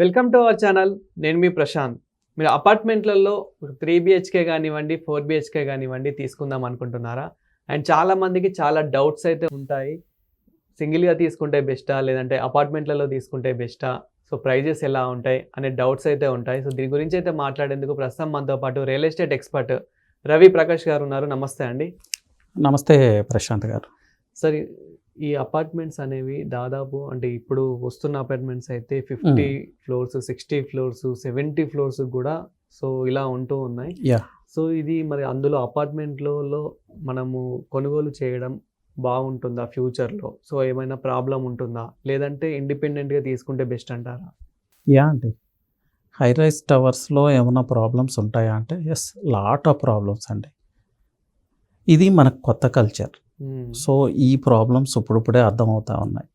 Welcome to our channel నేను మీ ప్రశాంత్. మీరు అపార్ట్మెంట్లలో త్రీ బిహెచ్కే కానివ్వండి ఫోర్ బిహెచ్కే కానివ్వండి తీసుకుందాం అనుకుంటున్నారా? అండ్ చాలా మందికి చాలా డౌట్స్ అయితే ఉంటాయి. సింగిల్గా తీసుకుంటే బెస్టా లేదంటే అపార్ట్మెంట్లలో తీసుకుంటే బెస్టా సో ప్రైజెస్ ఎలా ఉంటాయి అనే డౌట్స్ అయితే ఉంటాయి. సో దీని గురించి అయితే మాట్లాడేందుకు ప్రస్తుతం మనతో పాటు real estate expert Ravi Prakash garu ఉన్నారు. నమస్తే అండి. నమస్తే ప్రశాంత్ గారు. సార్ ఈ అపార్ట్మెంట్స్ అనేవి దాదాపు అంటే ఇప్పుడు వస్తున్న అపార్ట్మెంట్స్ అయితే fifty floors sixty floors seventy floors కూడా సో ఇలా ఉంటూ ఉన్నాయి. యా. సో ఇది మరి అందులో అపార్ట్మెంట్లలో మనము కొనుగోలు చేయడం బాగుంటుందా ఫ్యూచర్లో? సో ఏమైనా ప్రాబ్లం ఉంటుందా? లేదంటే ఇండిపెండెంట్గా తీసుకుంటే బెస్ట్ అంటారా? యా అండి. హై రైస్ టవర్స్లో ఏమైనా ప్రాబ్లమ్స్ ఉంటాయా అంటే ఎస్ లాట్ ఆఫ్ ప్రాబ్లమ్స్ అండి. ఇది మనకు కొత్త కల్చర్. Hmm. సో ఈ ప్రాబ్లమ్స్ ఇప్పుడిప్పుడే అర్థమవుతా ఉన్నాయి.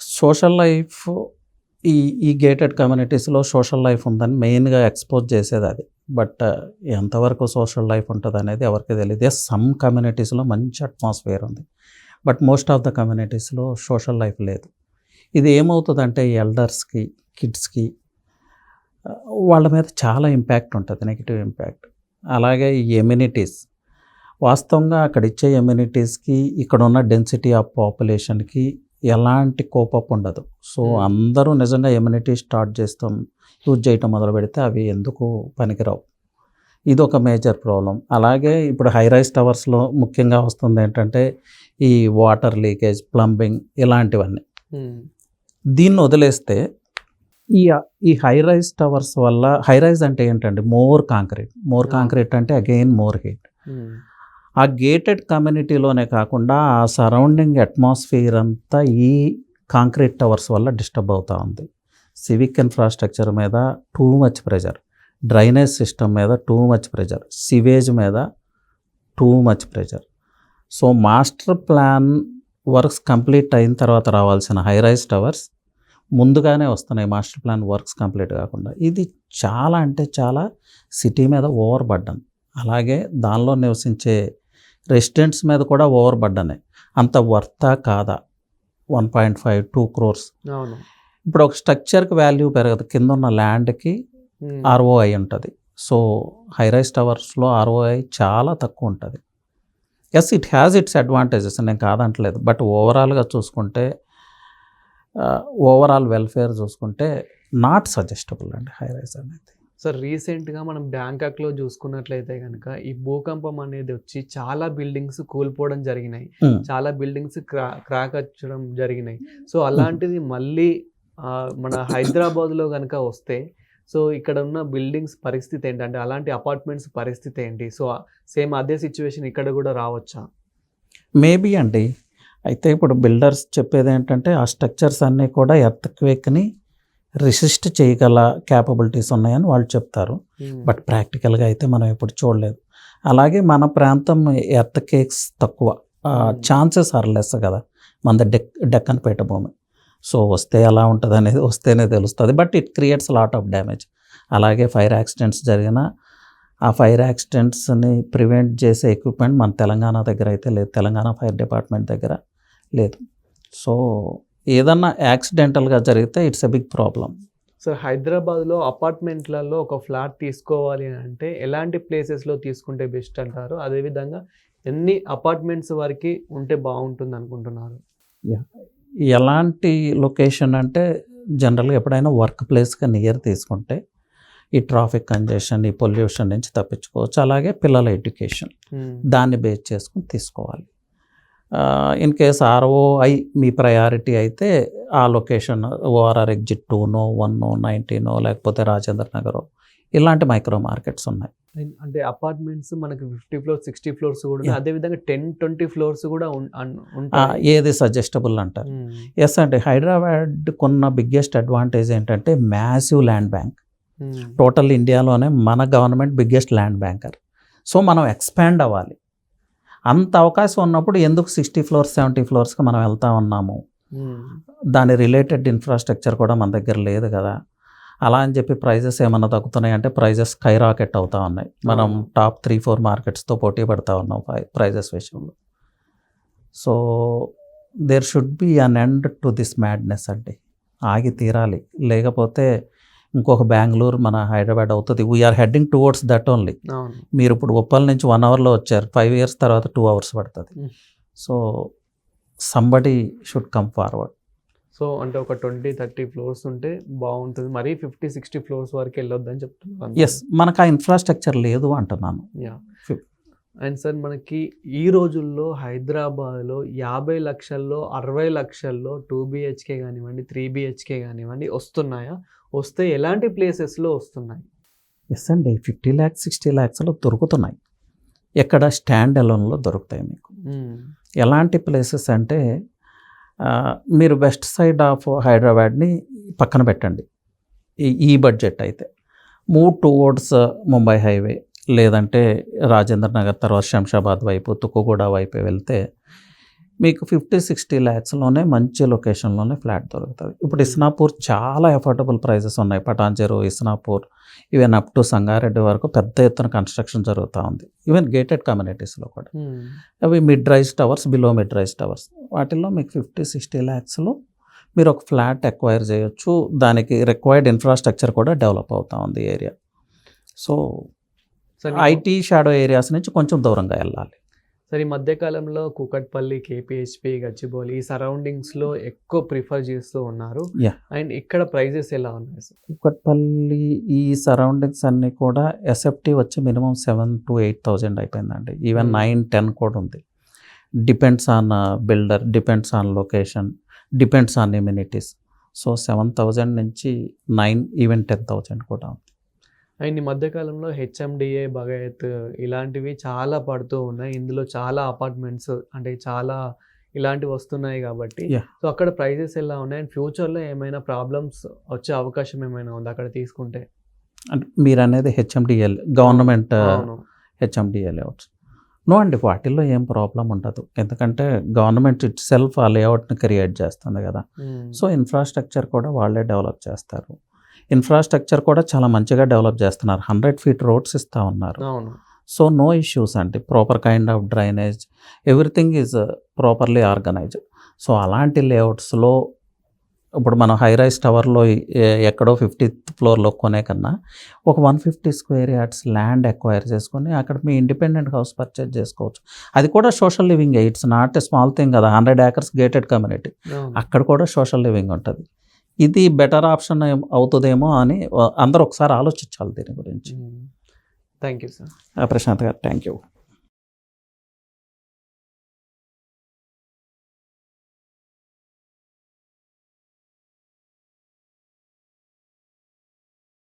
సోషల్ లైఫ్ ఈ ఈ గేటెడ్ కమ్యూనిటీస్లో సోషల్ లైఫ్ ఉందని మెయిన్గా ఎక్స్పోజ్ చేసేది అది. బట్ ఎంతవరకు సోషల్ లైఫ్ ఉంటుంది అనేది ఎవరికి తెలియదు సమ్ కమ్యూనిటీస్లో మంచి అట్మాస్ఫియర్ ఉంది. బట్ మోస్ట్ ఆఫ్ ద కమ్యూనిటీస్లో సోషల్ లైఫ్ లేదు. ఇది ఏమవుతుందంటే ఎల్డర్స్కి కిడ్స్కి వాళ్ళ మీద చాలా ఇంపాక్ట్ ఉంటుంది నెగిటివ్ ఇంపాక్ట్. అలాగే ఈ ఎమ్యూనిటీస్ వాస్తవంగా అక్కడ ఇచ్చే ఎమ్యూనిటీస్కి ఇక్కడ ఉన్న డెన్సిటీ ఆఫ్ పాపులేషన్కి ఎలాంటి కోపప్ ఉండదు సో Hmm. అందరూ నిజంగా ఎమ్యూనిటీ స్టార్ట్ చేస్తాం యూజ్ చేయటం మొదలు పెడితే అవి ఎందుకు పనికిరావు ఇది ఒక మేజర్ ప్రాబ్లం అలాగే ఇప్పుడు హై రైస్ టవర్స్లో ముఖ్యంగా వస్తుంది ఏంటంటే ఈ వాటర్ లీకేజ్ ప్లంబింగ్ ఇలాంటివన్నీ మ్మ్. దీన్ని వదిలేస్తే ఈ ఈ హై రైజ్ టవర్స్ వల్ల హై రైజ్ అంటే ఏంటంటే మోర్ కాంక్రీట్ మోర్. కాంక్రీట్ అంటే అగైన్ మోర్ హీట్. ఆ గేటెడ్ కమ్యూనిటీలోనే కాకుండా ఆ సరౌండింగ్ అట్మాస్ఫియర్ అంతా ఈ కాంక్రీట్ టవర్స్ వల్ల డిస్టర్బ్ అవుతూ ఉంది. సివిక్ ఇన్ఫ్రాస్ట్రక్చర్ మీద too much pressure drainage system మీద టూ మచ్ ప్రెజర్ సివేజ్ మీద too much pressure so master plan works complete అయిన తర్వాత రావాల్సిన హై రైజ్ టవర్స్ ముందుగానే వస్తున్నాయి. మాస్టర్ ప్లాన్ వర్క్స్ కంప్లీట్ కాకుండా. ఇది చాలా అంటే చాలా సిటీ మీద ఓవర్ బడ్డన్ అలాగే దానిలో నివసించే రెసిడెంట్స్ మీద కూడా ఓవర్ బడ్డనే అంత వర్తా కాదా? One point five two crores. ఇప్పుడు ఒక స్ట్రక్చర్కి వాల్యూ పెరగదు. కింద ఉన్న ల్యాండ్కి. ఆర్ఓఐ ఉంటుంది. సో హై రైస్ టవర్స్లో ఆర్ఓఐ చాలా తక్కువ ఉంటుంది. Yes it has its advantages నేను కాదంటలేదు. బట్ ఓవరాల్గా చూసుకుంటే ఓవరాల్ వెల్ఫేర్ చూసుకుంటే నాట్ సజెస్టబుల్ అండి హై రైస్ అనేది. సార్ రీసెంట్గా మనం బ్యాంకాక్లో చూసుకున్నట్లయితే కనుక ఈ భూకంపం అనేది వచ్చి చాలా బిల్డింగ్స్ కూలిపోవడం జరిగినాయి. చాలా బిల్డింగ్స్ క్రా క్రాక్ వచ్చడం జరిగినాయి. సో అలాంటిది మళ్ళీ మన హైదరాబాద్లో కనుక వస్తే సో ఇక్కడ ఉన్న బిల్డింగ్స్ పరిస్థితి ఏంటంటే అలాంటి అపార్ట్మెంట్స్ పరిస్థితి ఏంటి? సో సేమ్ అదే సిచ్యువేషన్ ఇక్కడ కూడా రావచ్చా? మేబీ అండి. అయితే ఇప్పుడు బిల్డర్స్ చెప్పేది ఏంటంటే ఆ స్ట్రక్చర్స్ అన్నీ కూడా ఎర్త్క్వేక్ని రెసిస్ట్ చేయగల క్యాపబిలిటీస్ ఉన్నాయని వాళ్ళు చెప్తారు. బట్ ప్రాక్టికల్గా అయితే మనం ఎప్పుడు చూడలేదు. అలాగే మన ప్రాంతం ఎర్త్ కేక్స్ తక్కువ Hmm. ఛాన్సెస్ ఆర్ లెస్ కదా. మన డెక్ డెక్కన్ పేట భూమి. సో వస్తే ఎలా ఉంటుంది అనేది వస్తేనే తెలుస్తుంది. But it creates lot of damage అలాగే ఫైర్ యాక్సిడెంట్స్ జరిగిన ఆ ఫైర్ యాక్సిడెంట్స్ని ప్రివెంట్ చేసే ఎక్విప్మెంట్ మన తెలంగాణ దగ్గర అయితే లేదు. తెలంగాణ ఫైర్ డిపార్ట్మెంట్ దగ్గర లేదు. సో ఏదన్నా యాక్సిడెంటల్గా జరిగితే it's a big problem so హైదరాబాద్లో అపార్ట్మెంట్లలో ఒక ఫ్లాట్ తీసుకోవాలి అని అంటే ఎలాంటి ప్లేసెస్లో తీసుకుంటే బెస్ట్ అంటారు? అదేవిధంగా ఎన్ని అపార్ట్మెంట్స్ వరకు ఉంటే బాగుంటుంది అనుకుంటున్నారు? ఎలాంటి లొకేషన్ అంటే జనరల్గా ఎప్పుడైనా వర్క్ ప్లేస్గా నియర్ తీసుకుంటే ఈ ట్రాఫిక్ కంజెషన్ ఈ పొల్యూషన్ నుంచి తప్పించుకోవచ్చు. అలాగే పిల్లల ఎడ్యుకేషన్ దాన్ని బేస్ చేసుకుని తీసుకోవాలి. ఇన్ కేస్ ఆర్ఓఐ మీ ప్రయారిటీ అయితే ఆ లొకేషన్ ఓఆర్ఆర్ ఎగ్జిట్ టూనో వన్నో నైన్టీనో లేకపోతే రాజేంద్ర నగరో ఇలాంటి మైక్రో మార్కెట్స్ ఉన్నాయి. అంటే అపార్ట్మెంట్స్ మనకి ఫిఫ్టీ ఫ్లోర్స్ సిక్స్టీ ఫ్లోర్స్ కూడా ఉన్నాయి. Yeah. అదే విధంగా టెన్ ట్వంటీ ఫ్లోర్స్ కూడా ఏది సజెస్టబుల్ అంటారు. ఎస్ అంటే హైదరాబాద్ కొన్న బిగ్గెస్ట్ అడ్వాంటేజ్ ఏంటంటే మ్యాసివ్ ల్యాండ్ బ్యాంక్. టోటల్ ఇండియాలోనే మన government biggest land banker so మనం ఎక్స్పాండ్ అవ్వాలి. అంత అవకాశం ఉన్నప్పుడు ఎందుకు సిక్స్టీ ఫ్లోర్స్ సెవెంటీ ఫ్లోర్స్కి మనం వెళ్తా ఉన్నాము. దాని రిలేటెడ్ ఇన్ఫ్రాస్ట్రక్చర్ కూడా మన దగ్గర లేదు కదా. అలా అని చెప్పి ప్రైజెస్ ఏమన్నా తగ్గుతున్నాయి అంటే ప్రైజెస్ స్కై రాకెట్ అవుతా ఉన్నాయి. మనం. టాప్ త్రీ ఫోర్ మార్కెట్స్తో పోటీ పడతా ఉన్నాం ప్రైజెస్ విషయంలో. So there should be an end to this madness అండి. ఆగి తీరాలి. లేకపోతే ఇంకొక బెంగళూరు మన హైదరాబాద్ అవుతుంది. We're heading towards that only మీరు ఇప్పుడు ఉప్పల్ నుంచి వన్ అవర్లో వచ్చారు. ఫైవ్ ఇయర్స్ తర్వాత టూ అవర్స్ పడుతుంది. So somebody should come forward so అంటే ఒక ట్వంటీ థర్టీ ఫ్లోర్స్ ఉంటే బాగుంటుంది. మరీ ఫిఫ్టీ సిక్స్టీ ఫ్లోర్స్ వరకు వెళ్ళొద్దని చెప్తున్నారు ఎస్ మనకు ఆ ఇన్ఫ్రాస్ట్రక్చర్ లేదు అంటున్నాను. అండ్ సార్ మనకి ఈ రోజుల్లో హైదరాబాద్లో యాభై లక్షల్లో అరవై లక్షల్లో టూ బిహెచ్కే కానివ్వండి త్రీ బిహెచ్కే కానివ్వండి వస్తున్నాయా? వస్తే ఎలాంటి ప్లేసెస్లో వస్తున్నాయి? ఎస్ అండి. ఫిఫ్టీ ల్యాక్స్ సిక్స్టీ ల్యాక్స్లో దొరుకుతున్నాయి. ఎక్కడ స్టాండ్ అలోన్లో దొరుకుతాయి మీకు. ఎలాంటి ప్లేసెస్ అంటే మీరు వెస్ట్ సైడ్ ఆఫ్ హైదరాబాద్ని పక్కన పెట్టండి. ఈ ఈ బడ్జెట్ అయితే. Move towards Mumbai highway. లేదంటే రాజేంద్ర నగర్ తర్వాత శంషాబాద్ వైపు తుక్కుగూడ వైపు వెళ్తే మీకు ఫిఫ్టీ సిక్స్టీ ల్యాక్స్లోనే మంచి లొకేషన్లోనే ఫ్లాట్ దొరుకుతుంది. ఇప్పుడు ఇస్నాపూర్ చాలా అఫోర్డబుల్ ప్రైజెస్ ఉన్నాయి. Patancheru Isnapur even up to Sangareddy వరకు పెద్ద ఎత్తున కన్స్ట్రక్షన్ జరుగుతూ ఉంది. ఈవెన్ గేటెడ్ కమ్యూనిటీస్లో కూడా. మ్మ్. అవి mid rise towers below mid rise towers వాటిల్లో మీకు ఫిఫ్టీ సిక్స్టీ ల్యాక్స్లో మీరు ఒక ఫ్లాట్ ఎక్వైర్ చేయొచ్చు. దానికి రిక్వైర్డ్ ఇన్ఫ్రాస్ట్రక్చర్ కూడా డెవలప్ అవుతా ఉంది area so IT shadow areas నుంచి కొంచెం దూరంగా వెళ్ళాలి. సార్ ఈ మధ్యకాలంలో కూకట్పల్లి కేపీహెచ్పి గచ్చిబౌలి ఈ సరౌండింగ్స్లో ఎక్కువ ప్రిఫర్ చేస్తూ ఉన్నారు. అండ్ ఇక్కడ ప్రైజెస్ ఎలా ఉన్నాయి సార్? కుక్కట్పల్లి ఈ సరౌండింగ్స్ అన్నీ కూడా ఎస్ఎఫ్టీ వచ్చి minimum seven to eight thousand అయిపోయిందండి. ఈవెన్. నైన్ టెన్ కూడా ఉంది. Depends on builder depends on location depends on communities so seven thousand నుంచి నైన్ ఈవెన్ టెన్ థౌజండ్ కూడా ఉంది. అండ్ ఈ మధ్యకాలంలో హెచ్ఎండిఏ భగత్ ఇలాంటివి చాలా పడుతూ ఉన్నాయి. ఇందులో చాలా అపార్ట్మెంట్స్ అంటే చాలా ఇలాంటివి వస్తున్నాయి కాబట్టి. సో అక్కడ ప్రైజెస్ ఎలా ఉన్నాయి? అండ్ ఫ్యూచర్లో ఏమైనా ప్రాబ్లమ్స్ వచ్చే అవకాశం ఏమైనా ఉంది అక్కడ తీసుకుంటే? అంటే మీరు అనేది HMDL government HMDA layouts no అండి వాటిల్లో ఏం ప్రాబ్లం ఉండదు. ఎందుకంటే గవర్నమెంట్ ఇట్ సెల్ఫ్ ఆ లేఅవుట్ని క్రియేట్ చేస్తుంది కదా. సో ఇన్ఫ్రాస్ట్రక్చర్ కూడా వాళ్ళే డెవలప్ చేస్తారు. ఇన్ఫ్రాస్ట్రక్చర్ కూడా చాలా మంచిగా డెవలప్ చేస్తున్నారు. హండ్రెడ్ ఫీట్ రోడ్స్ ఇస్తూ ఉన్నారు. సో నో ఇష్యూస్ అండి. Proper kind of drainage everything is properly organised so అలాంటి లేఅవుట్స్లో ఇప్పుడు మనం హై రైస్ టవర్లో ఎక్కడో ఫిఫ్టీత్ ఫ్లోర్లో కొనే కన్నా ఒక one fifty square yards land acquire చేసుకొని అక్కడ మీ ఇండిపెండెంట్ హౌస్ పర్చేజ్ చేసుకోవచ్చు. అది కూడా social living it's not a small thing కదా. హండ్రెడ్ ఏకర్స్ గేటెడ్ కమ్యూనిటీ అక్కడ కూడా సోషల్ లివింగ్ ఉంటుంది. ఇది బెటర్ ఆప్షన్ అవుతుందేమో అని అందరూ ఒకసారి ఆలోచించాలి దీని గురించి. Thank you sir. ప్రశాంత్ గారు థ్యాంక్ యూ